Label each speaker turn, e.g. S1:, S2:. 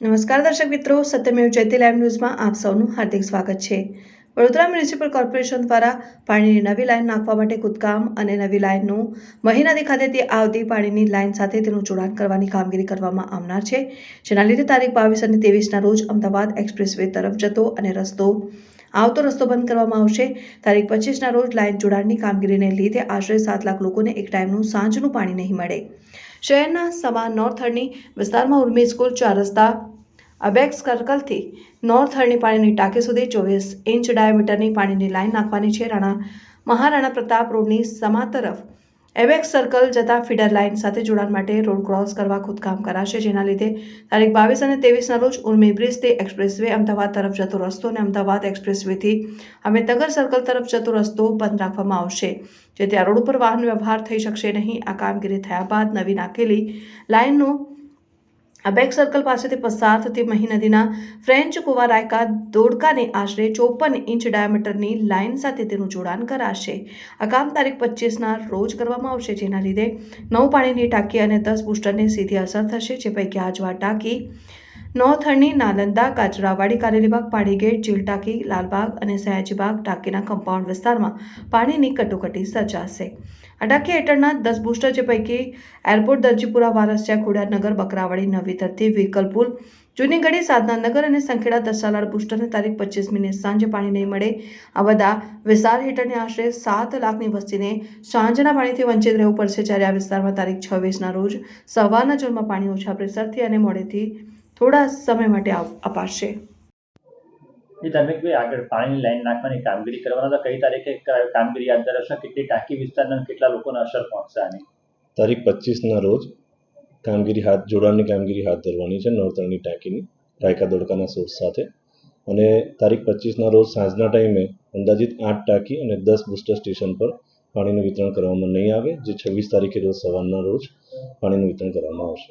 S1: નમસ્કાર દર્શક મિત્રો, સત્યમેવ જયતે લાઈવ ન્યૂઝમાં આપ સૌનું હાર્દિક સ્વાગત છે. વડોદરા મ્યુનિસિપલ કોર્પોરેશન દ્વારા પાણીની નવી લાઈન નાખવા માટે ખુદકામ અને નવી લાઈનનું મહિનાદી ખાતેથી આવતી પાણીની લાઈન સાથે તેનું જોડાણ કરવાની કામગીરી કરવામાં આવનાર છે. જેના લીધે તારીખ બાવીસ અને ત્રેવીસના રોજ અમદાવાદ એક્સપ્રેસવે તરફ જતો અને રસ્તો, આવતો રસ્તો બંધ કરવામાં આવશે. તારીખ પચીસના રોજ લાઈન જોડાણની કામગીરીને લીધે આશરે સાત લાખ લોકોને એક ટાઈમનું સાંજનું પાણી નહીં મળે. શહેરના સમા નોર્થ હળની વિસ્તારમાં ઉર્મી સ્કૂલ ચાર રસ્તા અબેક્સ સર્કલથી નોર્થ હળની પાણીની ટાંકી સુધી ચોવીસ ઇંચ ડાયામીટરની પાણીની લાઈન નાખવાની છે. રાણા મહારાણા પ્રતાપ રોડની સમા તરફ એબેક્સ સર્કલ જતા ફીડર લાઇન સાથે જોડાણ માટે રોડ ક્રોસ કરવા ખોદકામ કરાશે, જેના લીધે તારીખ બાવીસ અને ત્રેવીસના રોજ ઉર્મી બ્રિજથી એક્સપ્રેસ વે અમદાવાદ તરફ જતો રસ્તો અને અમદાવાદ એક્સપ્રેસ વેથી અમિતનગર સર્કલ તરફ જતો રસ્તો બંધ રાખવામાં આવશે, જેથી આ રોડ ઉપર વાહન વ્યવહાર થઈ શકશે નહીં. આ કામગીરી થયા બાદ નવી નાખેલી લાઇનનું અબેક સર્કલ પાસેથી પસાર થતી મહી નદીના ફ્રેન્ચ કુવા દોડકાને આશરે ચોપન ઇંચ ડાયામીટરની લાઇન સાથે તેનું જોડાણ કરાશે. આ કામ તારીખ પચીસના રોજ કરવામાં આવશે, જેના લીધે નવ પાણીની ટાંકી અને દસ બુસ્ટરને સીધી અસર થશે, જે પૈકી આજવા ટાંકી નોથળની નાલંદા કાચરાવાડી કારેલીબાગ પાણીગેટ, ચીલ ટાંકી, લાલબાગ અને સયાજીબાગ ટાંકીના કમ્પાઉન્ડ વિસ્તારમાં પાણીની કટોકટી સર્જાશે. આ ટાંકી હેઠળના દસ બુસ્ટર જે પૈકી એરપોર્ટ દરજીપુરા, વારસિયા, ખોડિયારનગર, બકરાવાડી, નવી ધરતી વ્હીકલ પુલ જૂની ગઢી સાધનાનગર અને સંખેડા દસાલાડ બુસ્ટરને તારીખ પચીસમીને સાંજે પાણી નહીં મળે. આ બધા વિસ્તાર હેઠળની આશરે સાત લાખની વસ્તીને સાંજના પાણીથી વંચિત રહેવું પડશે જ્યારે આ વિસ્તારમાં તારીખ છવ્વીસના રોજ સવારના જળમાં પાણી ઓછા પ્રેશરથી અને મોડેથી થોડા સમય માટે અપાશે.
S2: એ ધાર્મિકભાઈ આગળ પાણી લાઈન નાખવાની કામગીરી કરવાના હતા. કઈ તારીખે કામગીરી હાથ ધરાશે કેટલી ટાંકી વિસ્તારના કેટલા લોકોને અસર પહોંચશે આની?
S3: તારીખ પચીસના રોજ કામગીરી હાથ જોડાણની કામગીરી હાથ ધરવાની છે નવતરણની ટાંકીની રાયકા દોડકાના સોર્સ સાથે. અને તારીખ પચીસના રોજ સાંજના ટાઈમે અંદાજિત આઠ ટાંકી અને દસ બુસ્ટર સ્ટેશન પર પાણીનું વિતરણ કરવામાં નહીં આવે જે છવ્વીસ તારીખે રોજ સવારના રોજ પાણીનું વિતરણ કરવામાં આવશે.